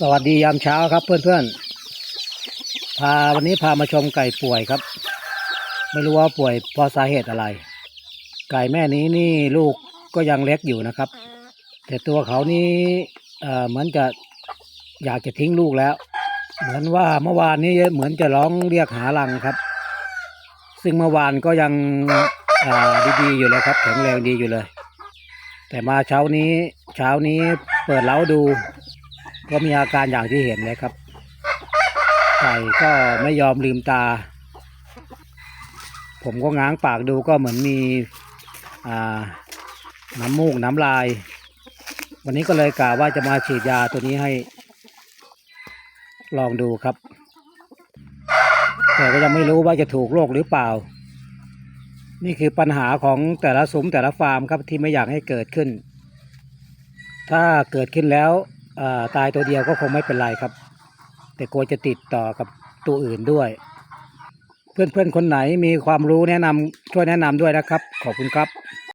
สวัสดียามเช้าครับเพื่อนๆ พาวันนี้พามาชมไก่ป่วยครับ ไม่รู้ว่าป่วยเพราะสาเหตุอะไร ไก่แม่นี้นี่ลูกก็ยังเล็กอยู่นะครับ แต่ตัวเขานี่เอ่อเหมือนจะอยากจะทิ้งลูกแล้ว เหมือนว่าเมื่อวานนี้เหมือนจะร้องเรียกหารังครับ ซึ่งเมื่อวานก็ยังดีๆอยู่เลยครับแข็งแรงดีอยู่เลย แต่มาเช้านี้เช้านี้เปิดเล้าดู ก็มีอาการอย่างที่เห็นเลยครับไก่ก็ไม่ยอมลืมตา ผมก็ง้างปากดูก็เหมือนมีน้ำมูกน้ำลาย วันนี้ก็เลยกะว่าจะมาฉีดยาตัวนี้ให้ ลองดูครับ แต่ก็ยังไม่รู้ว่าจะถูกโรคหรือเปล่า นี่คือปัญหาของแต่ละซุ้มแต่ละฟาร์มครับที่ไม่อยากให้เกิดขึ้น ถ้าเกิดขึ้นแล้ว ตายตัวเดียวก็คงไม่เป็นไรครับ แต่กลัวจะติดต่อกับตัวอื่นด้วย เพื่อนๆคนไหนมีความรู้แนะนำช่วยแนะนำด้วยนะครับ ขอบคุณครับ